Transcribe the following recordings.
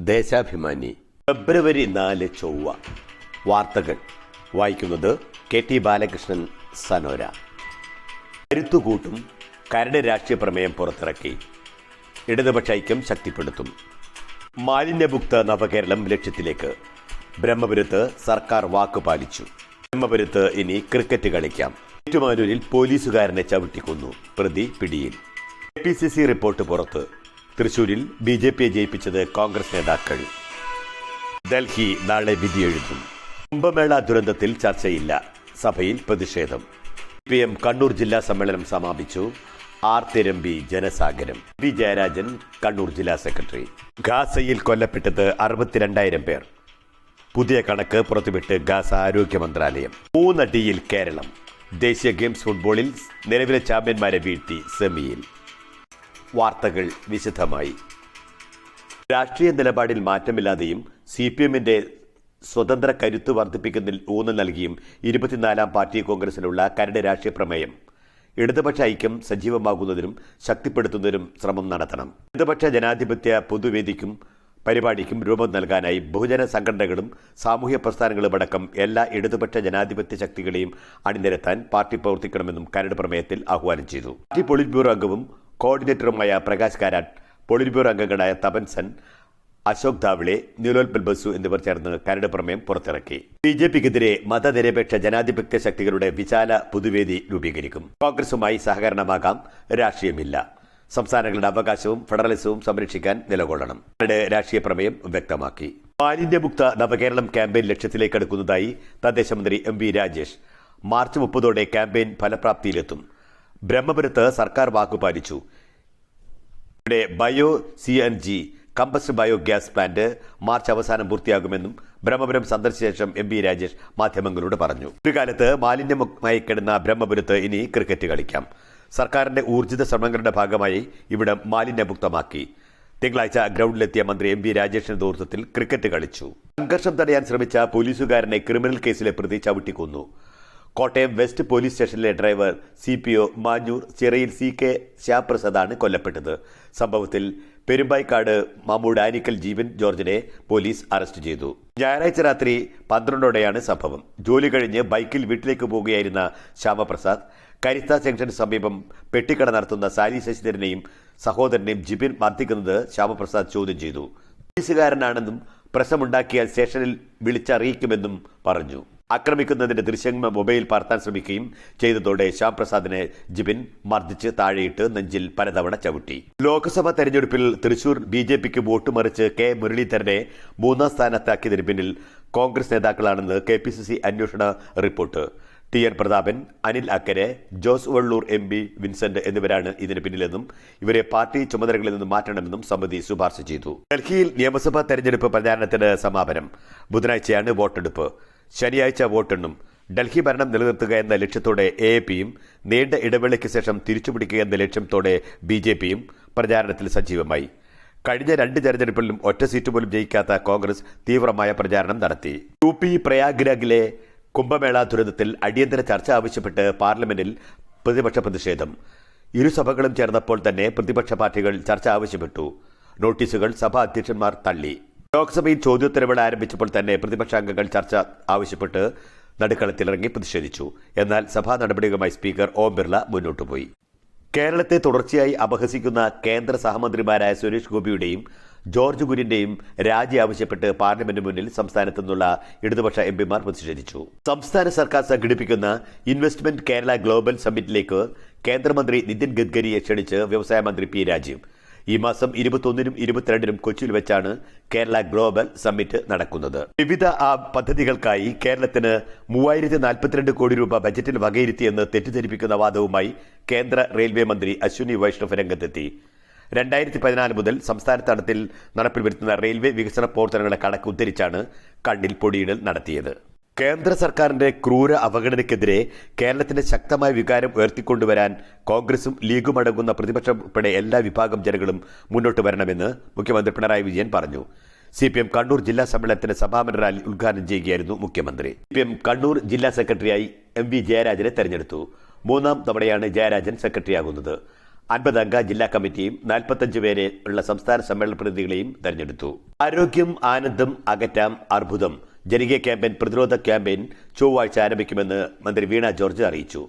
ദേശാഭിമാനി. ഫെബ്രുവരി നാല് ചൊവ്വ. വാർത്തകൾ. വായിക്കുന്നത് കെ ടി ബാലകൃഷ്ണൻ സനോര. കരുത്തുകൂട്ടും കരട് രാഷ്ട്രീയ പ്രമേയം പുറത്തിറക്കി. ഇടതുപക്ഷ ഐക്യം ശക്തിപ്പെടുത്തും. മാലിന്യമുക്ത നവകേരളം ലക്ഷ്യത്തിലേക്ക്. ബ്രഹ്മപുരത്ത് സർക്കാർ വാക്ക് പാലിച്ചു. ബ്രഹ്മപുരത്ത് ഇനി ക്രിക്കറ്റ് കളിക്കാം. ഏറ്റുമാനൂരിൽ പോലീസുകാരനെ ചവിട്ടിക്കൊന്നു. പ്രതി പിടിയിൽ. K P C C report പുറത്ത്. തൃശൂരിൽ ബി ജെ പിയെ ജയിപ്പിച്ചത് കോൺഗ്രസ് നേതാക്കൾ. ഡൽഹി നാളെ വിധിയെഴുതും. കുംഭമേള ദുരന്തത്തിൽ ചർച്ചയില്ല. സഭയിൽ പ്രതിഷേധം. പി എം കണ്ണൂർ ജില്ലാ സമ്മേളനം സമാപിച്ചു. ആർ തിരമ്പി ജനസാഗരം. പി ജയരാജൻ കണ്ണൂർ ജില്ലാ സെക്രട്ടറി. ഗാസയിൽ കൊല്ലപ്പെട്ടത് അറുപത്തിരണ്ടായിരം പേർ. പുതിയ കണക്ക് പുറത്തുവിട്ട് ഗാസ ആരോഗ്യ മന്ത്രാലയം. മൂന്നടിയിൽ കേരളം. ദേശീയ ഗെയിംസ് ഫുട്ബോളിൽ നിലവിലെ ചാമ്പ്യന്മാരെ വീഴ്ത്തി സെമിയിൽ. വാർത്തകൾ വിശദമായി. രാഷ്ട്രീയ നിലപാടിൽ മാറ്റമില്ലാതെയും സി പി എമ്മിന്റെ സ്വതന്ത്ര കരുത്ത് വർദ്ധിപ്പിക്കുന്നതിൽ ഊന്നൽ നൽകിയും ഇരുപത്തിനാലാം പാർട്ടി കോൺഗ്രസിനുള്ള കരട് രാഷ്ട്രീയ പ്രമേയം. ഇടതുപക്ഷ ഐക്യം സജീവമാകുന്നതിനും ശക്തിപ്പെടുത്തുന്നതിനും ശ്രമം നടത്തണം. ഇടതുപക്ഷ ജനാധിപത്യ പൊതുവേദിക്കും പരിപാടിക്കും രൂപം നൽകാനായി ബഹുജന സംഘടനകളും സാമൂഹ്യ പ്രസ്ഥാനങ്ങളും അടക്കം എല്ലാ ഇടതുപക്ഷ ജനാധിപത്യ ശക്തികളെയും അണിനിരത്താൻ പാർട്ടി പ്രവർത്തിക്കണമെന്നും കരട് പ്രമേയത്തിൽ ആഹ്വാനം ചെയ്തു. പാർട്ടി പോളിറ്റ് ബ്യൂറോ അംഗവും കോർഡിനേറ്ററുമായ പ്രകാശ് കാരാട്ട് പോളിറ്റ് ബ്യൂറോ അംഗങ്ങളായ തപൻസൻ അശോക് ധാവ്ളെ നീലോൽപൽ ബസു എന്നിവർ ചേർന്ന് കരട് പ്രമേയം പുറത്തിറക്കി. ബി ജെ പിക്കെതിരെ മതനിരപേക്ഷ ജനാധിപത്യ ശക്തികളുടെ വിശാല പുതുവേദി രൂപീകരിക്കും. കോൺഗ്രസുമായി സഹകരണമാകാം രാഷ്ട്രീയമില്ല. സംസ്ഥാനങ്ങളുടെ അവകാശവും ഫെഡറലിസവും സംരക്ഷിക്കാൻ നിലകൊള്ളണം. കരട് രാഷ്ട്രീയ പ്രമേയം വ്യക്തമാക്കി. മാലിന്യമുക്ത നവകേരളം ക്യാമ്പയിൻ ലക്ഷ്യത്തിലേക്ക് അടുക്കുന്നതായി തദ്ദേശമന്ത്രി എം വി രാജേഷ് മാർച്ച് മുപ്പതോടെ ക്യാമ്പയിൻ ഫലപ്രാപ്തിയിലെത്തും. ബ്രഹ്മപുരത്ത് സർക്കാർ വാക്കു പാലിച്ചു. ഇവിടെ bio C N G compost bio gas plant March അവസാനം പൂർത്തിയാകുമെന്നും ബ്രഹ്മപുരം സന്ദർശിച്ച ശേഷം എം രാജേഷ് മാധ്യമങ്ങളോട് പറഞ്ഞു. ഒരു കാലത്ത് മാലിന്യമായി കിടന്ന ബ്രഹ്മപുരത്ത് ഇനി ക്രിക്കറ്റ് കളിക്കാം. സർക്കാരിന്റെ ഊർജിത ശ്രമങ്ങളുടെ ഭാഗമായി ഇവിടെ മാലിന്യമുക്തമാക്കി. തിങ്കളാഴ്ച ഗ്രൗണ്ടിലെത്തിയ മന്ത്രി എം വി രാജേഷിന്റെ നേതൃത്വത്തിൽ ക്രിക്കറ്റ് കളിച്ചു. സംഘർഷം തടയാൻ ശ്രമിച്ച പോലീസുകാരനെ ക്രിമിനൽ കേസിലെ പ്രതി ചവിട്ടിക്കൊന്നു. കോട്ടയം വെസ്റ്റ് പോലീസ് സ്റ്റേഷനിലെ driver C P O Manjoor ചിറയിൽ സി കെ ശ്യാപ്രസാദാണ് കൊല്ലപ്പെട്ടത്. സംഭവത്തിൽ പെരുമ്പായിക്കാട് മാമൂട് ആനിക്കൽ ജീവൻ ജോർജിനെ പോലീസ് അറസ്റ്റ് ചെയ്തു. ഞായറാഴ്ച രാത്രി പന്ത്രണ്ടോടെയാണ് സംഭവം. ജോലി കഴിഞ്ഞ് ബൈക്കിൽ വീട്ടിലേക്ക് പോവുകയായിരുന്ന ശ്യാമപ്രസാദ് കരിത്ത ജംഗ്ഷന് സമീപം പെട്ടിക്കട നടത്തുന്ന സാലി ശശിധരനെയും സഹോദരനെയും ജിബിൻ മർദ്ദിക്കുന്നത് ശ്യാമപ്രസാദ് ചോദ്യം ചെയ്തു. പോലീസുകാരനാണെന്നും പ്രശ്നമുണ്ടാക്കിയാൽ സ്റ്റേഷനിൽ വിളിച്ചറിയിക്കുമെന്നും പറഞ്ഞു. ആക്രമിക്കുന്നതിന്റെ ദൃശ്യങ്ങൾ മൊബൈൽ പകർത്താൻ ശ്രമിക്കുകയും ചെയ്തതോടെ ശ്യാം പ്രസാദിനെ ജിബിൻ മർദ്ദിച്ച് താഴെയിട്ട് നെഞ്ചിൽ പലതവണ ചവിട്ടി. ലോക്സഭാ തെരഞ്ഞെടുപ്പിൽ തൃശൂർ ബി ജെ പിക്ക് വോട്ട് മറിച്ച് കെ മുരളീധരനെ മൂന്നാം സ്ഥാനത്താക്കിയതിന് പിന്നിൽ കോൺഗ്രസ് നേതാക്കളാണെന്ന് കെ പി സി സി അന്വേഷണ report. T N Prathapan Anil Akkara Jose Vallur M P Vincent എന്നിവരാണ് ഇതിന് പിന്നിലെന്നും ഇവരെ പാർട്ടി ചുമതലകളിൽ നിന്ന് മാറ്റണമെന്നും സമിതി ശുപാർശ ചെയ്തു. ഡൽഹിയിൽ നിയമസഭാ തെരഞ്ഞെടുപ്പ് പ്രചാരണത്തിന് സമാപനം. ബുധനാഴ്ചയാണ് വോട്ടെടുപ്പ്. ശനിയാഴ്ച വോട്ടെണ്ണും. ഡൽഹി ഭരണം നിലനിർത്തുക എന്ന ലക്ഷ്യത്തോടെ എ പിയും നീണ്ട ഇടവേളയ്ക്ക് ശേഷം തിരിച്ചുപിടിക്കുക എന്ന ലക്ഷ്യത്തോടെ ബി ജെ പിയും പ്രചാരണത്തിൽ സജീവമായി. കഴിഞ്ഞ രണ്ട് തെരഞ്ഞെടുപ്പിലും ഒറ്റ സീറ്റ് പോലും ജയിക്കാത്ത കോൺഗ്രസ് തീവ്രമായ പ്രചാരണം നടത്തി. യു പി പ്രയാഗ്രാഗിലെ കുംഭമേള ദുരന്തത്തിൽ അടിയന്തര ചർച്ച ആവശ്യപ്പെട്ട് പാർലമെന്റിൽ പ്രതിപക്ഷ പ്രതിഷേധം. ഇരുസഭകളും ചേർന്നപ്പോൾ തന്നെ പ്രതിപക്ഷ പാർട്ടികൾ ചർച്ച ആവശ്യപ്പെട്ടു. നോട്ടീസുകൾ സഭാ അധ്യക്ഷന്മാർ തള്ളി. ലോക്സഭയിൽ ചോദ്യോത്തരവേള ആരംഭിച്ചപ്പോൾ തന്നെ പ്രതിപക്ഷ അംഗങ്ങൾ ചർച്ച ആവശ്യപ്പെട്ട് നടുക്കളത്തിലിറങ്ങി പ്രതിഷേധിച്ചു. എന്നാൽ സഭാ നടപടികളുമായി സ്പീക്കർ ഓം ബിർള മുന്നോട്ടു പോയി. കേരളത്തെ തുടർച്ചയായി അപഹസിക്കുന്ന കേന്ദ്ര സഹമന്ത്രിമാരായ സുരേഷ് ഗോപിയുടെയും ജോർജ് കുര്യന്റെയും രാജി ആവശ്യപ്പെട്ട് പാർലമെന്റ് മുന്നിൽ സംസ്ഥാനത്തു നിന്നുള്ള ഇടതുപക്ഷ എം പിമാർ പ്രതിഷേധിച്ചു. സംസ്ഥാന സർക്കാർ സംഘടിപ്പിക്കുന്ന ഇൻവെസ്റ്റ്മെന്റ് കേരള ഗ്ലോബൽ സമ്മിറ്റിലേക്ക് കേന്ദ്രമന്ത്രി നിതിൻ ഗഡ്കരിയെ ക്ഷണിച്ച് വ്യവസായ മന്ത്രി പി രാജീവ്. ഈ മാസം ഇരുപത്തൊന്നിനും ഇരുപത്തിരണ്ടിനും കൊച്ചിയിൽ വെച്ചാണ് കേരള ഗ്ലോബൽ സമ്മിറ്റ് നടക്കുന്നത്. വിവിധ പദ്ധതികൾക്കായി കേരളത്തിന് മൂവായിരത്തി നാൽപ്പത്തിരണ്ട് കോടി രൂപ ബജറ്റിൽ വകയിരുത്തിയെന്ന് തെറ്റിദ്ധരിപ്പിക്കുന്ന വാദവുമായി കേന്ദ്ര റെയിൽവേ മന്ത്രി അശ്വിനി വൈഷ്ണവ് രംഗത്തെത്തി. രണ്ടായിരത്തി പതിനാല് മുതൽ സംസ്ഥാന തലത്തിൽ നടപ്പിൽ വരുത്തുന്ന റെയിൽവേ വികസന പ്രവർത്തനങ്ങളുടെ കണക്ക് ഉദ്ധരിച്ചാണ് കണ്ണിൽ പൊടിയിടൽ നടത്തിയത്. കേന്ദ്ര സർക്കാരിന്റെ ക്രൂര അവഗണനയ്ക്കെതിരെ കേരളത്തിന്റെ ശക്തമായ വികാരം ഉയർത്തിക്കൊണ്ടുവരാൻ കോൺഗ്രസും ലീഗും അടങ്ങുന്ന പ്രതിപക്ഷം ഉൾപ്പെടെ എല്ലാ വിഭാഗം ജനങ്ങളും മുന്നോട്ട് വരണമെന്ന് മുഖ്യമന്ത്രി പിണറായി വിജയൻ പറഞ്ഞു. സി പി എം കണ്ണൂർ ജില്ലാ സമ്മേളനത്തിന്റെ സമാപന റാലി ഉദ്ഘാടനം ചെയ്യുകയായിരുന്നു മുഖ്യമന്ത്രി. സി പി എം കണ്ണൂർ ജില്ലാ സെക്രട്ടറിയായി എം വി ജയരാജനെ തെരഞ്ഞെടുത്തു. മൂന്നാം തവണയാണ് ജയരാജൻ സെക്രട്ടറിയാകുന്നത്. അൻപതംഗ ജില്ലാ കമ്മിറ്റിയും നാൽപ്പത്തഞ്ച് പേരെ ഉള്ള സംസ്ഥാന സമ്മേളന പ്രതിനിധികളെയും തെരഞ്ഞെടുത്തു. ആരോഗ്യം ആനന്ദം അകറ്റാം അർബുദം ജനകീയ ക്യാമ്പയിൻ പ്രതിരോധ ക്യാമ്പയിൻ ചൊവ്വാഴ്ച ആരംഭിക്കുമെന്ന് മന്ത്രി വീണ ജോർജ് അറിയിച്ചു.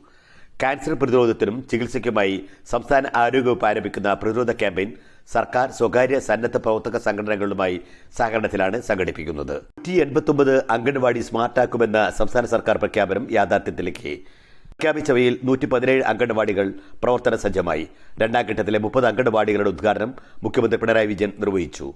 ക്യാൻസർ പ്രതിരോധത്തിനും ചികിത്സയ്ക്കുമായി സംസ്ഥാന ആരോഗ്യവകുപ്പ് ആരംഭിക്കുന്ന പ്രതിരോധ ക്യാമ്പയിൻ സർക്കാർ സ്വകാര്യ സന്നദ്ധ പ്രവർത്തക സംഘടനകളുമായി സഹകരണത്തിലാണ് സംഘടിപ്പിക്കുന്നത്. നൂറ്റി എൺപത്തൊമ്പത് അംഗൻവാടി സ്മാർട്ടാക്കുമെന്ന സംസ്ഥാന സർക്കാർ പ്രഖ്യാപനം യാഥാർത്ഥ്യത്തിലേക്ക്. പ്രഖ്യാപിച്ചവയിൽ നൂറ്റി പതിനേഴ് അംഗൻവാടികൾ പ്രവർത്തന സജ്ജമായി. രണ്ടാം ഘട്ടത്തിലെ മുപ്പത് അംഗൻവാടികളുടെ ഉദ്ഘാടനം മുഖ്യമന്ത്രി പിണറായി വിജയൻ നിർവഹിച്ചു.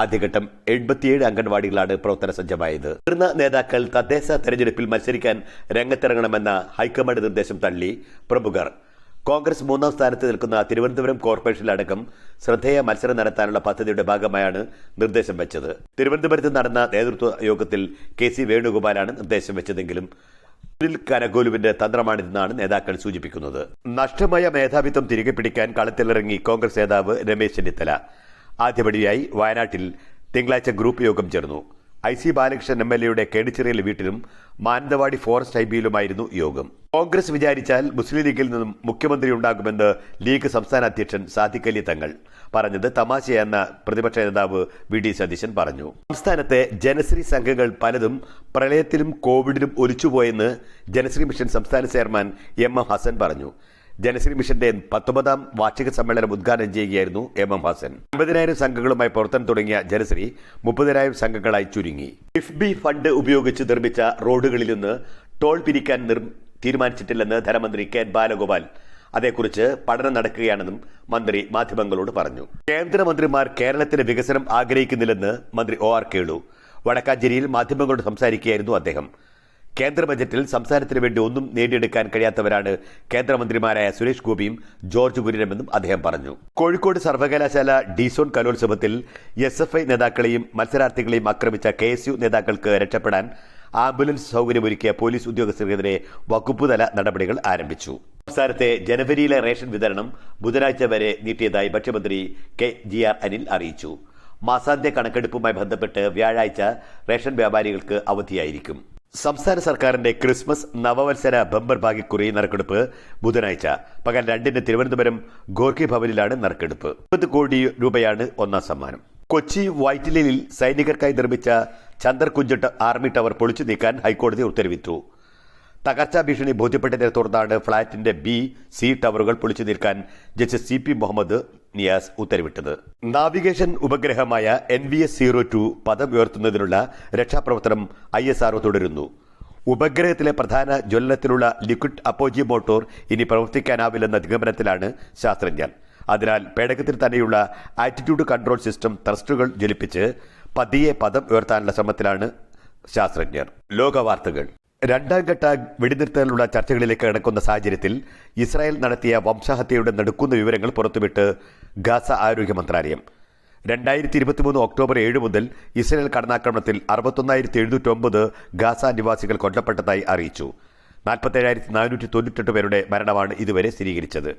ആദ്യഘട്ടം എൺപത്തിയേഴ് അംഗൻവാടികളാണ് പ്രവർത്തന സജ്ജമായത്. മുതിർന്ന നേതാക്കൾ തദ്ദേശ തെരഞ്ഞെടുപ്പിൽ മത്സരിക്കാൻ രംഗത്തിറങ്ങണമെന്ന ഹൈക്കമാൻഡ് നിർദ്ദേശം തള്ളി പ്രമുഖർ. കോൺഗ്രസ് മൂന്നാം സ്ഥാനത്ത് നിൽക്കുന്ന തിരുവനന്തപുരം കോർപ്പറേഷനിലടക്കം ശ്രദ്ധേയ മത്സരം നടത്താനുള്ള പദ്ധതിയുടെ ഭാഗമായാണ് നിർദ്ദേശം വെച്ചത്. തിരുവനന്തപുരത്ത് നടന്ന നേതൃത്വ യോഗത്തിൽ കെ സി വേണുഗോപാലാണ് നിർദ്ദേശം വെച്ചതെങ്കിലും സുനിൽ കനകോലുവിന്റെ തന്ത്രമാണിതെന്നാണ് നേതാക്കൾ സൂചിപ്പിക്കുന്നത്. നഷ്ടമായ മേധാവിത്വം തിരികെ പിടിക്കാൻ കളത്തിലിറങ്ങി കോൺഗ്രസ് നേതാവ് രമേശ് ചെന്നിത്തല. ആദ്യപടിയായി വയനാട്ടിൽ തിങ്കളാഴ്ച ഗ്രൂപ്പ് യോഗം ചേർന്നു. I C Balakrishnan M L എയുടെ കേടിച്ചിറയിൽ വീട്ടിലും മാനന്തവാടി ഫോറസ്റ്റ് ഹൈബിയിലുമായിരുന്നു യോഗം. കോൺഗ്രസ് വിചാരിച്ചാൽ മുസ്ലിം ലീഗിൽ നിന്നും മുഖ്യമന്ത്രി ഉണ്ടാകുമെന്ന് ലീഗ് സംസ്ഥാന അധ്യക്ഷൻ സാദിഖലി തങ്ങൾ. പറഞ്ഞത് തമാശയെന്ന പ്രതിപക്ഷ നേതാവ് വി ഡി സതീശൻ പറഞ്ഞു. സംസ്ഥാനത്തെ ജനശ്രീ സംഘങ്ങൾ പലതും പ്രളയത്തിലും കോവിഡിലും ഒലിച്ചുപോയെന്ന് ജനശ്രീ മിഷൻ സംസ്ഥാന ചെയർമാൻ എം എം ഹസൻ പറഞ്ഞു. ജനശ്രീ മിഷന്റെ പത്തൊമ്പതാം വാർഷിക സമ്മേളനം ഉദ്ഘാടനം ചെയ്യുകയായിരുന്നു എം എം ഹസൻ. അമ്പതിനായിരം സംഘങ്ങളുമായി പ്രവർത്തനം തുടങ്ങിയ ജനശ്രീ മുപ്പതിനായിരം സംഘങ്ങളായി ചുരുങ്ങി. കിഫ്ബി ഫണ്ട് ഉപയോഗിച്ച് നിർമ്മിച്ച റോഡുകളിൽ നിന്ന് ടോൾ പിരിക്കാൻ തീരുമാനിച്ചിട്ടില്ലെന്ന് ധനമന്ത്രി കെ ബാലഗോപാൽ. അതേക്കുറിച്ച് പഠനം നടക്കുകയാണെന്നും മന്ത്രി മാധ്യമങ്ങളോട് പറഞ്ഞു. കേന്ദ്രമന്ത്രിമാർ കേരളത്തിന്റെ വികസനം ആഗ്രഹിക്കുന്നില്ലെന്ന് മന്ത്രി ഒ ആർ കേളു. വടക്കാഞ്ചേരിയിൽ മാധ്യമങ്ങളോട് സംസാരിക്കുകയായിരുന്നു അദ്ദേഹം. കേന്ദ്ര ബജറ്റിൽ സംസ്ഥാനത്തിന് വേണ്ടി ഒന്നും നേടിയെടുക്കാൻ കഴിയാത്തവരാണ് കേന്ദ്രമന്ത്രിമാരായ സുരേഷ് ഗോപിയും ജോർജ് കുര്യനുമെന്നും അദ്ദേഹം പറഞ്ഞു. കോഴിക്കോട് സർവകലാശാല ഡിസോൺ കലോത്സവത്തിൽ എസ് എഫ് ഐ നേതാക്കളെയും മത്സരാർത്ഥികളെയും ആക്രമിച്ച കെ എസ് യു നേതാക്കൾക്ക് രക്ഷപ്പെടാൻ ആംബുലൻസ് സൗകര്യമൊരുക്കിയ പോലീസ് ഉദ്യോഗസ്ഥർക്കെതിരെ വകുപ്പുതല നടപടികൾ ആരംഭിച്ചു. സംസ്ഥാനത്തെ ജനുവരിയിലെ റേഷൻ വിതരണം ബുധനാഴ്ച വരെ നീട്ടിയതായി ഭക്ഷ്യമന്ത്രി കെ ജി ആർ അനിൽ അറിയിച്ചു. മാസാന്ത്യ കണക്കെടുപ്പുമായി ബന്ധപ്പെട്ട് വ്യാഴാഴ്ച റേഷൻ വ്യാപാരികൾക്ക് അവധിയായിരിക്കും. സംസ്ഥാന സർക്കാരിന്റെ ക്രിസ്മസ് നവവത്സര ബമ്പർ ഭാഗ്യക്കുറി നറുക്കെടുപ്പ് ബുധനാഴ്ച. പകൽ രണ്ടിന് തിരുവനന്തപുരം ഗോർഖി ഭവനിലാണ് നറുക്കെടുപ്പ്. മുപ്പത് കോടി രൂപയാണ് ഒന്നാം സമ്മാനം. കൊച്ചി വൈറ്റിലിൽ സൈനികർക്കായി നിർമ്മിച്ച ചന്ദർകുഞ്ചട്ട് ആർമി ടവർ പൊളിച്ചു നീക്കാൻ ഹൈക്കോടതി ഉത്തരവിട്ടു. തകർച്ചാ ഭീഷണി ബോധ്യപ്പെട്ടതിനെ തുടർന്നാണ് ഫ്ളാറ്റിന്റെ ബി സി ടവറുകൾ പൊളിച്ചു നീക്കാൻ justice C P Muhammad Niyas ഉത്തരവിട്ടത്. Navigation ഉപഗ്രഹമായ N V S zero two പദം ഉയർത്തുന്നതിനുള്ള രക്ഷാപ്രവർത്തനം ഐ എസ് ആർഒ തുടരുന്നു. ഉപഗ്രഹത്തിലെ പ്രധാന ജ്വലനത്തിലുള്ള ലിക്വിഡ് അപ്പോജി മോട്ടോർ ഇനി പ്രവർത്തിക്കാനാവില്ലെന്ന നിഗമനത്തിലാണ് ശാസ്ത്രജ്ഞർ. അതിനാൽ പേടകത്തിൽ തന്നെയുള്ള ആറ്റിറ്റ്യൂഡ് കൺട്രോൾ സിസ്റ്റം ത്രസ്റ്റുകൾ ജ്വലിപ്പിച്ച് പതിയെ പദം ഉയർത്താനുള്ള ശ്രമത്തിലാണ് ശാസ്ത്രജ്ഞർ. ലോകവാർത്തകൾ രണ്ടാം ഘട്ട വെടിനിർത്തലുള്ള ചർച്ചകളിലേക്ക് കടക്കുന്ന സാഹചര്യത്തിൽ ഇസ്രായേൽ നടത്തിയ വംശഹത്യയുടെ നടുക്കുന്ന വിവരങ്ങൾ പുറത്തുവിട്ട് ഗാസ ആരോഗ്യ മന്ത്രാലയം. രണ്ടായിരത്തി ഇരുപത്തിമൂന്ന് ഒക്ടോബർ ഏഴ് മുതൽ ഇസ്രായേൽ കടന്നാക്രമണത്തിൽ അറുപത്തൊന്നായിരത്തി എഴുന്നൂറ്റൊമ്പത് ഗാസ നിവാസികൾ കൊല്ലപ്പെട്ടതായി അറിയിച്ചു. നാൽപ്പത്തേഴായിരത്തി നാനൂറ്റി തൊണ്ണൂറ്റെട്ട് പേരുടെ മരണമാണ് ഇതുവരെ സ്ഥിരീകരിച്ചത്.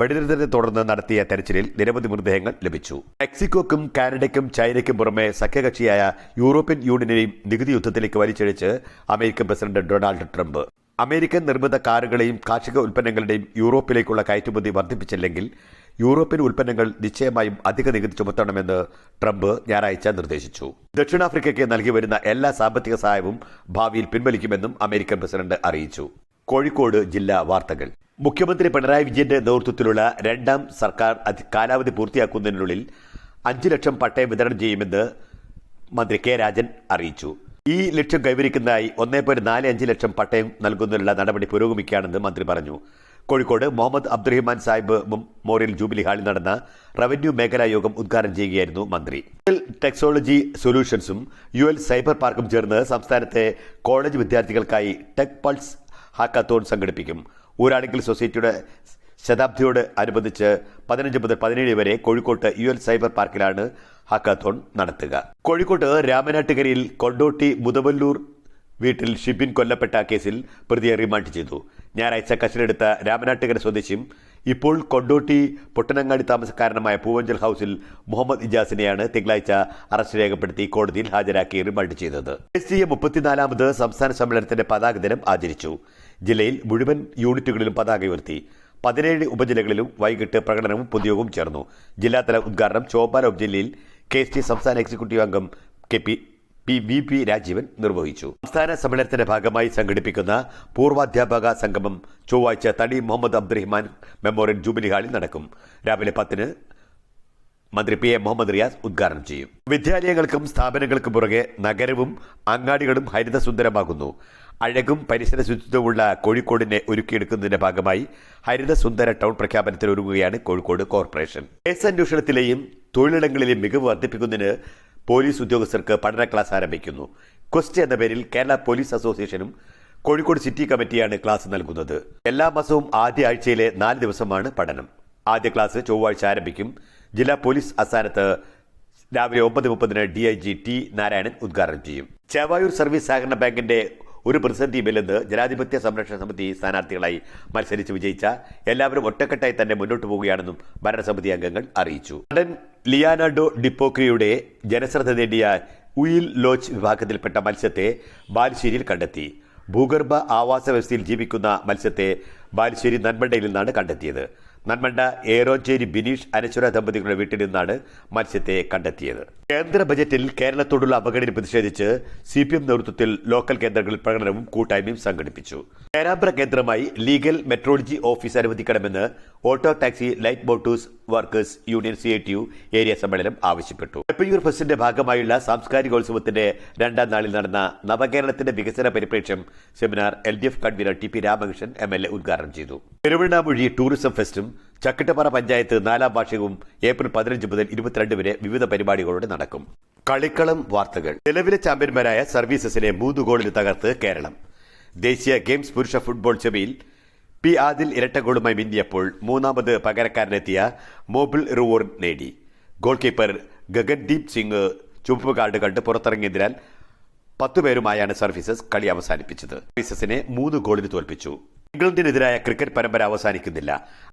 വെടിനിർത്തലിനെ തുടർന്ന് നടത്തിയ തെരച്ചിലിൽ നിരവധി മൃതദേഹങ്ങൾ ലഭിച്ചു. മെക്സിക്കോക്കും കാനഡയ്ക്കും ചൈനയ്ക്കും പുറമെ സഖ്യകക്ഷിയായ യൂറോപ്യൻ യൂണിയനെയും നികുതി യുദ്ധത്തിലേക്ക് വലിച്ചിഴച്ച് American president Donald Trump. American നിർമ്മിത കാറുകളെയും കാർഷിക ഉൽപ്പന്നങ്ങളുടെയും യൂറോപ്പിലേക്കുള്ള കയറ്റുമതി വർദ്ധിപ്പിച്ചില്ലെങ്കിൽ യൂറോപ്യൻ ഉൽപ്പന്നങ്ങൾ നിശ്ചയമായും അധിക നികുതി ചുമത്തണമെന്ന് ട്രംപ് ഞായറാഴ്ച നിർദ്ദേശിച്ചു. ദക്ഷിണാഫ്രിക്കയ്ക്ക് നൽകി വരുന്ന എല്ലാ സാമ്പത്തിക സഹായവും ഭാവിയിൽ പിൻവലിക്കുമെന്നും അമേരിക്കൻ പ്രസിഡന്റ് അറിയിച്ചു. കോഴിക്കോട് ജില്ലാ വാർത്തകൾ. മുഖ്യമന്ത്രി പിണറായി വിജയന്റെ നേതൃത്വത്തിലുള്ള രണ്ടാം സർക്കാർ കാലാവധി പൂർത്തിയാക്കുന്നതിനുള്ളിൽ അഞ്ച് ലക്ഷം പട്ടയം വിതരണം ചെയ്യുമെന്ന് മന്ത്രി കെ രാജൻ അറിയിച്ചു. ഈ ലക്ഷ്യം കൈവരിക്കുന്നതായി ഒന്നേ പോയിന്റ് നാല് അഞ്ച് ലക്ഷം പട്ടയം നൽകുന്നതിനുള്ള നടപടി പുരോഗമിക്കുകയാണെന്ന് മന്ത്രി പറഞ്ഞു. കോഴിക്കോട് മുഹമ്മദ് അബ്ദുറഹിമാൻ സാഹിബ് മെമ്മോറിയൽ ജൂബിലി ഹാളിൽ നടന്ന റവന്യൂ മേഖലാ യോഗം ഉദ്ഘാടനം ചെയ്യുകയായിരുന്നു മന്ത്രി. ടെക്നോളജി സൊല്യൂഷൻസും യു എൽ സൈബർ പാർക്കും ചേർന്ന് സംസ്ഥാനത്തെ കോളേജ് വിദ്യാർത്ഥികൾക്കായി ടെക് പൾസ് ഹാക്കത്തോൺ സംഘടിപ്പിക്കും. ഊരാണിക്കൽ സൊസൈറ്റിയുടെ ശതാബ്ദിയോട് അനുബന്ധിച്ച് പതിനഞ്ച് മുതൽ പതിനേഴ് വരെ കോഴിക്കോട്ട് യു സൈബർ പാർക്കിലാണ് ഹാക്കാത്തോൺ നടത്തുക. കോഴിക്കോട്ട് രാമനാട്ടുകരയിൽ കൊണ്ടോട്ടി മുതവല്ലൂർ വീട്ടിൽ ഷിബിൻ കൊല്ലപ്പെട്ട കേസിൽ പ്രതിയെ റിമാൻഡ് ചെയ്തു. ഞായറാഴ്ച കസ്റ്റഡിയെടുത്ത രാമനാട്ടുകര സ്വദേശിയും ഇപ്പോൾ കൊണ്ടോട്ടി പൊട്ടനങ്ങാടി താമസക്കാരനുമായ പൂവഞ്ചൽ ഹൌസിൽ മുഹമ്മദ് ഇജാസിനെയാണ് തിങ്കളാഴ്ച അറസ്റ്റ് രേഖപ്പെടുത്തി കോടതിയിൽ ഹാജരാക്കി റിമാൻഡ് ചെയ്തത്. ദേശീയ മുപ്പത്തിനാലാമത് സംസ്ഥാന സമ്മേളനത്തിന്റെ പതാക ദിനം ആചരിച്ചു. ജില്ലയിൽ മുഴുവൻ യൂണിറ്റുകളിലും പതാക ഉയർത്തി. പതിനേഴ് ഉപജില്ലകളിലും വൈകിട്ട് പ്രകടനവും പൊതുയോഗവും ചേർന്നു. ജില്ലാതല ഉദ്ഘാടനം ചോപ്പാല ഉപജില്ലയിൽ കെ എസ് ടി സംസ്ഥാന എക്സിക്യൂട്ടീവ് അംഗം K P P V P Rajeevan നിർവഹിച്ചു. സംസ്ഥാന സമ്മേളനത്തിന്റെ ഭാഗമായി സംഘടിപ്പിക്കുന്ന പൂർവാധ്യാപക സംഗമം ചൊവ്വാഴ്ച തടി മുഹമ്മദ് അബ്ദുറഹിമാൻ മെമ്മോറിയൽ ജൂബിലി ഹാളിൽ നടക്കും. രാവിലെ പത്തിന് മന്ത്രി പി എ മുഹമ്മദ് റിയാസ് ഉദ്ഘാടനം ചെയ്യും. വിദ്യാലയങ്ങൾക്കും സ്ഥാപനങ്ങൾക്കും പുറകെ നഗരവും അങ്ങാടികളും ഹരിതസുന്ദരമാകുന്നു. അഴകും പരിസര ശുചിത്വമുള്ള കോഴിക്കോടിനെ ഒരുക്കിയെടുക്കുന്നതിന്റെ ഭാഗമായി ഹരിതസുന്ദര ടൗൺ പ്രഖ്യാപനത്തിൽ ഒരുങ്ങുകയാണ് കോഴിക്കോട് കോർപ്പറേഷൻ. കേസ് അന്വേഷണത്തിലെയും തൊഴിലിടങ്ങളിലെയും മികവ് വർദ്ധിപ്പിക്കുന്നതിന് പോലീസ് ഉദ്യോഗസ്ഥർക്ക് പഠന ക്ലാസ് ആരംഭിക്കുന്നു. ക്വസ്റ്റ് എന്ന പേരിൽ കേരള പോലീസ് അസോസിയേഷനും കോഴിക്കോട് സിറ്റി കമ്മിറ്റിയാണ് ക്ലാസ് നൽകുന്നത്. എല്ലാ മാസവും ആദ്യ ആഴ്ചയിലെ നാല് ദിവസമാണ് പഠനം. ആദ്യ ക്ലാസ് ചൊവ്വാഴ്ച ആരംഭിക്കും. ജില്ലാ പോലീസ് ആസ്ഥാനത്ത് രാവിലെ ഒമ്പത് മുപ്പതിന് D I G T Narayanan ഉദ്ഘാടനം ചെയ്യും. ചേവായൂർ സർവീസ് സഹകരണ ബാങ്കിന്റെ ഒരു പ്രതിസന്ധിയുമില്ലെന്ന് ജനാധിപത്യ സംരക്ഷണ സമിതി സ്ഥാനാർത്ഥികളായി മത്സരിച്ച് വിജയിച്ച എല്ലാവരും ഒറ്റക്കെട്ടായി തന്നെ മുന്നോട്ട് പോവുകയാണെന്നും ഭരണസമിതി അംഗങ്ങൾ അറിയിച്ചു. നടൻ ലിയാനാർഡോ ഡിപ്പോക്രിയുടെ ജനശ്രദ്ധ നേടിയ ഉയിൽ ലോച്ച് വിഭാഗത്തിൽപ്പെട്ട മത്സ്യത്തെ ബാലുശ്ശേരിയിൽ കണ്ടെത്തി. ഭൂഗർഭ ആവാസ വ്യവസ്ഥയിൽ ജീവിക്കുന്ന മത്സ്യത്തെ ബാലുശ്ശേരി നന്മണ്ടയിൽ നിന്നാണ് കണ്ടെത്തിയത്. നന്മണ്ട ഏറോഞ്ചേരി ബിനീഷ് അനശ്വര ദമ്പതികളുടെ വീട്ടിൽ നിന്നാണ് മത്സ്യത്തെ കണ്ടെത്തിയത്. കേന്ദ്ര ബജറ്റിൽ കേരളത്തോടുള്ള അപകടത്തിൽ പ്രതിഷേധിച്ച് സി പി എം നേതൃത്വത്തിൽ ലോക്കൽ കേന്ദ്രങ്ങളിൽ പ്രകടനവും കൂട്ടായ്മയും സംഘടിപ്പിച്ചു. പേരാമ്പ്ര കേന്ദ്രമായി ലീഗൽ മെട്രോളജി ഓഫീസ് അനുവദിക്കണമെന്ന് auto taxi light motors workers union C area സമ്മേളനം ആവശ്യപ്പെട്ടു. എപ്പയൂർ ഫെസ്റ്റിന്റെ ഭാഗമായുള്ള സാംസ്കാരികോത്സവത്തിന്റെ രണ്ടാം നാളിൽ നടന്ന നവകേരളത്തിന്റെ വികസന പരിപ്രേക്ഷ്യം seminar L D F convener T P Ramakrishnan M L A ഉദ്ഘാടനം ചെയ്തു. പെരുവണ്ണാമൊഴി ടൂറിസം ഫെസ്റ്റും ചക്കിട്ടപ്പാറ പഞ്ചായത്ത് നാലാം വാർഷികവും ഏപ്രിൽ പതിനഞ്ച് മുതൽ ഇരുപത്തിരണ്ട് വരെ വിവിധ പരിപാടികളോടെ നടക്കും. കളിക്കളം വാർത്തകൾ. നിലവിലെ ചാമ്പ്യന്മാരായ സർവീസസിനെ മൂന്ന് ഗോളിന് തകർത്ത് കേരളം. ദേശീയ ഗെയിംസ് പുരുഷ ഫുട്ബോൾ സെമിയിൽ പി ആദിൽ ഇരട്ട ഗോളുമായി മിന്നിയപ്പോൾ മൂന്നാമത് പകരക്കാരനെത്തിയ മോബിൾ റിവോർ നേടി. ഗോൾ കീപ്പർ ഗഗൻദീപ് സിംഗ് ചുവപ്പ് കാർഡ് കണ്ട് പുറത്തിറങ്ങിയതിനാൽ പത്തുപേരുമായാണ് സർവീസസ് കളി അവസാനിപ്പിച്ചത്. സർവീസസിനെ മൂന്ന് ഗോളിന് തോൽപ്പിച്ചു. ഇംഗ്ലണ്ടിനെതിരായ ക്രിക്കറ്റ് പരമ്പര അവസാനിക്കുന്നില്ല.